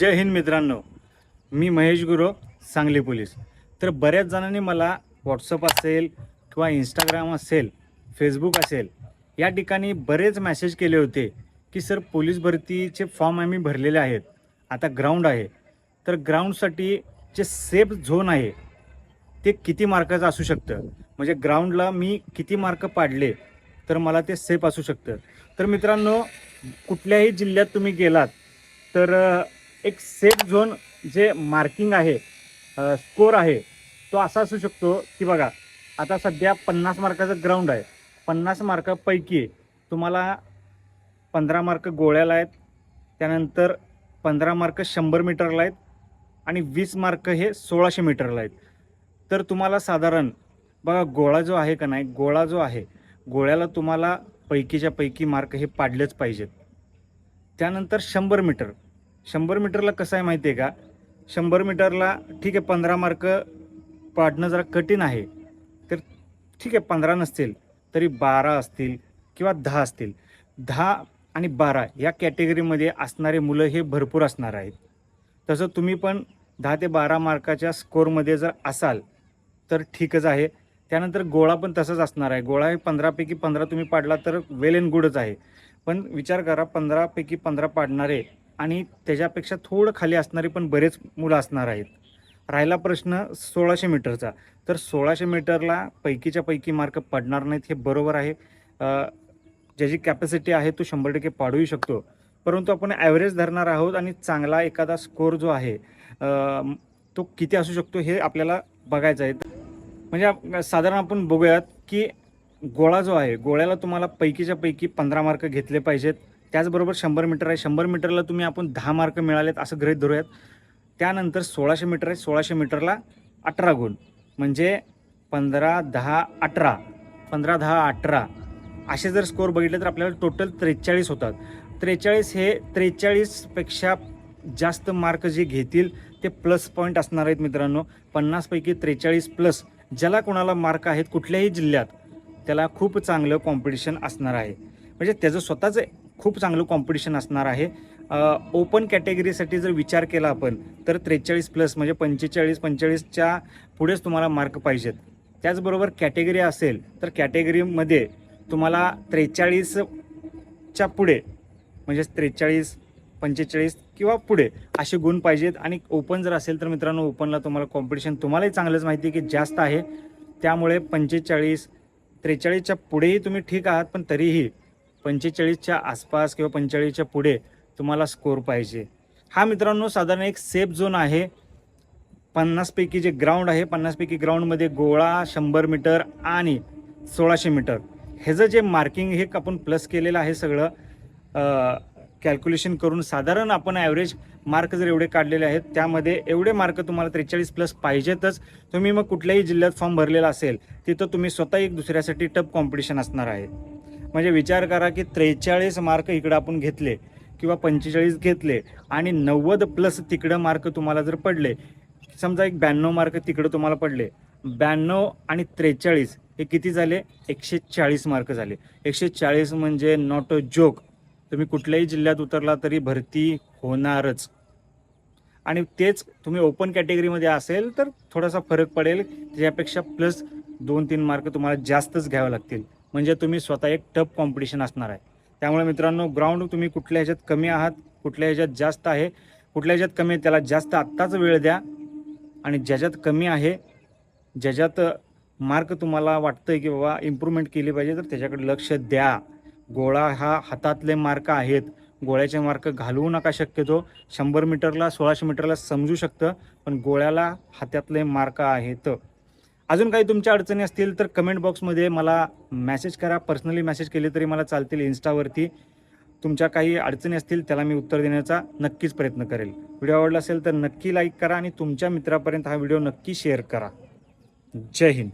जय हिंद मित्रांनो. मी महेश गुरव सांगली पोलीस. तर बऱ्याच जणांनी मला व्हॉट्सअप असेल किंवा इंस्टाग्राम असेल फेसबुक असेल या ठिकाणी बरेच मेसेज केले होते की सर पोलीस भरतीचे फॉर्म आम्ही भरलेले आहेत. आता ग्राउंड आहे. तर ग्राउंडसाठी जे सेफ झोन आहे ते किती मार्काचं असू शकतं? म्हणजे ग्राउंडला मी किती मार्क पाडले तर मला ते सेफ असू शकतं? तर मित्रांनो कुठल्याही जिल्ह्यात तुम्ही गेलात तर एक सेफ झोन जे मार्किंग आहे स्कोर आहे तो असा असू शकतो की बघा आता सध्या पन्नास मार्काचं ग्राउंड आहे. पन्नास मार्कापैकी तुम्हाला पंधरा मार्क गोळ्याला आहेत त्यानंतर पंधरा मार्क शंभर मीटरला आहेत आणि वीस मार्क हे सोळाशे मीटरला आहेत. तर तुम्हाला साधारण बघा गोळा जो आहे का नाही गोळा जो आहे गोळ्याला तुम्हाला पैकीच्या पैकी मार्क हे पाडलेच पाहिजेत. त्यानंतर शंभर मीटर शंभर मीटरला कसं आहे माहिती आहे का? शंभर मीटरला ठीक आहे पंधरा मार्क पाडणं जरा कठीण आहे. तर ठीक आहे पंधरा नसतील तरी बारा असतील किंवा दहा असतील. दहा आणि बारा या कॅटेगरीमध्ये असणारे मुलं हे भरपूर असणार आहेत. तसं तुम्ही पण दहा ते बारा मार्काच्या स्कोरमध्ये जर असाल तर ठीकच आहे. त्यानंतर गोळा पण तसंच असणार आहे. गोळा हे पंधरापैकी पंधरा तुम्ही पाडला तर वेल अँड गुडच आहे. पण विचार करा पंधरापैकी पंधरा पाडणारे आणि त्याच्यापेक्षा थोडं खाली असणारी पण बरेच मुलं असणार आहेत. राहिला प्रश्न सोळाशे मीटरचा. तर सोळाशे मीटरला पैकीच्या पैकी मार्क पडणार नाहीत हे बरोबर आहे. ज्याची कॅपॅसिटी आहे तो शंभर टक्के पाडूही शकतो. परंतु आपण ॲव्हरेज धरणार आहोत आणि चांगला एखादा स्कोर जो आहे तो किती असू शकतो हे आपल्याला बघायचं आहे. म्हणजे साधारण आपण बघूयात की गोळा जो आहे गोळ्याला तुम्हाला पैकीच्या पैकी पंधरा मार्क घेतले पाहिजेत. त्याचबरोबर शंभर मीटर आहे. शंभर मीटरला तुम्ही आपण दहा मार्क मिळालेत असं गृहीत धरूयात. त्यानंतर सोळाशे मीटर आहे. सोळाशे मीटरला अठरा गुण. म्हणजे पंधरा दहा अठरा. पंधरा दहा अठरा. असे जर स्कोर बघितले तर आपल्याला टोटल त्रेचाळीस होतात. त्रेचाळीस हे त्रेचाळीसपेक्षा जास्त मार्क जे घेतील ते प्लस पॉईंट असणार आहेत मित्रांनो. पन्नासपैकी त्रेचाळीस प्लस ज्याला कोणाला मार्क आहेत कुठल्याही जिल्ह्यात त्याला खूप चांगलं कॉम्पिटिशन असणार आहे. म्हणजे त्याचं स्वतःचं खूप चांगलं कॉम्पिटिशन असणार आहे. ओपन कॅटेगरीसाठी जर विचार केला आपण तर त्रेचाळीस प्लस म्हणजे पंचेचाळीस पंचेचाळीसच्या पुढेच तुम्हाला मार्क पाहिजेत. त्याचबरोबर कॅटेगरी असेल तर कॅटेगरीमध्ये तुम्हाला त्रेचाळीसच्या पुढे म्हणजे त्रेचाळीस पंचेचाळीस किंवा पुढे असे गुण पाहिजेत. आणि ओपन जर असेल तर मित्रांनो ओपनला तुम्हाला कॉम्पिटिशन तुम्हालाही चांगलंच माहिती आहे की जास्त आहे. त्यामुळे पंचेचाळीस त्रेचाळीसच्या पुढेही तुम्ही ठीक आहात पण तरीही पंचेचाळीसच्या आसपास किंवा पंचेचाळीसच्या पुढे तुम्हाला स्कोर पाहिजे. हा मित्रांनो साधारण एक सेफ झोन आहे. पन्नासपैकी जे ग्राउंड आहे पन्नासपैकी ग्राउंडमध्ये गोळा शंभर मीटर आणि सोळाशे मीटर ह्याचं जे मार्किंग हे आपण प्लस केलेलं आहे सगळं कॅल्क्युलेशन करून साधारण आपण ॲव्हरेज मार्क जर एवढे काढलेले आहेत त्यामध्ये एवढे मार्क तुम्हाला त्रेचाळीस प्लस पाहिजेतच. तुम्ही मग कुठल्याही जिल्ह्यात फॉर्म भरलेला असेल तिथं तुम्ही स्वतः एक दुसऱ्यासाठी टप कॉम्पिटिशन असणार आहे. म्हणजे विचार करा की त्रेचाळीस मार्क इकडं आपण घेतले किंवा पंचेचाळीस घेतले आणि नव्वद प्लस तिकडं मार्क तुम्हाला जर पडले समजा एक ब्याण्णव मार्क तिकडं तुम्हाला पडले ब्याण्णव आणि त्रेचाळीस हे किती झाले? एकशे चाळीस मार्क झाले. एकशे चाळीस म्हणजे नॉट अ जोक तुम्ही कुठल्याही जिल्ह्यात उतरला तरी भरती होणारच. आणि तेच तुम्ही ओपन कॅटेगरीमध्ये असेल तर थोडासा फरक पडेल. त्याच्यापेक्षा प्लस दोन तीन मार्क तुम्हाला जास्तच घ्यावे लागतील. म्हणजे तुम्ही स्वतः एक टफ कॉम्पिटिशन असणार आहे. त्यामुळे मित्रांनो ग्राउंड तुम्ही कुठल्या ह्याच्यात कमी आहात कुठल्या ह्याच्यात जास्त आहे कुठल्या ह्याच्यात कमी आहे त्याला जास्त आत्ताच वेळ द्या. आणि ज्याच्यात कमी आहे ज्याच्यात मार्क तुम्हाला वाटतंय की बाबा इम्प्रूव्हमेंट केली पाहिजे तर त्याच्याकडे लक्ष द्या. गोळा हा हातातले मार्क आहेत. गोळ्याचे मार्क घालवू नका शक्यतो. शंभर मीटरला सोळाशे मीटरला समजू शकतं पण गोळ्याला हातातले मार्क आहेत. अजून काही तुमच्या अडचणी असतील तर कमेंट बॉक्समध्ये मला मेसेज करा. पर्सनली मेसेज केले तरी मला चालतील इन्स्टावरती तुमच्या काही अडचणी असतील त्याला मी उत्तर देण्याचा नक्कीच प्रयत्न करेल. व्हिडिओ आवडला असेल तर नक्की लाईक करा आणि तुमच्या मित्रापर्यंत हा व्हिडिओ नक्की शेअर करा. जय हिंद.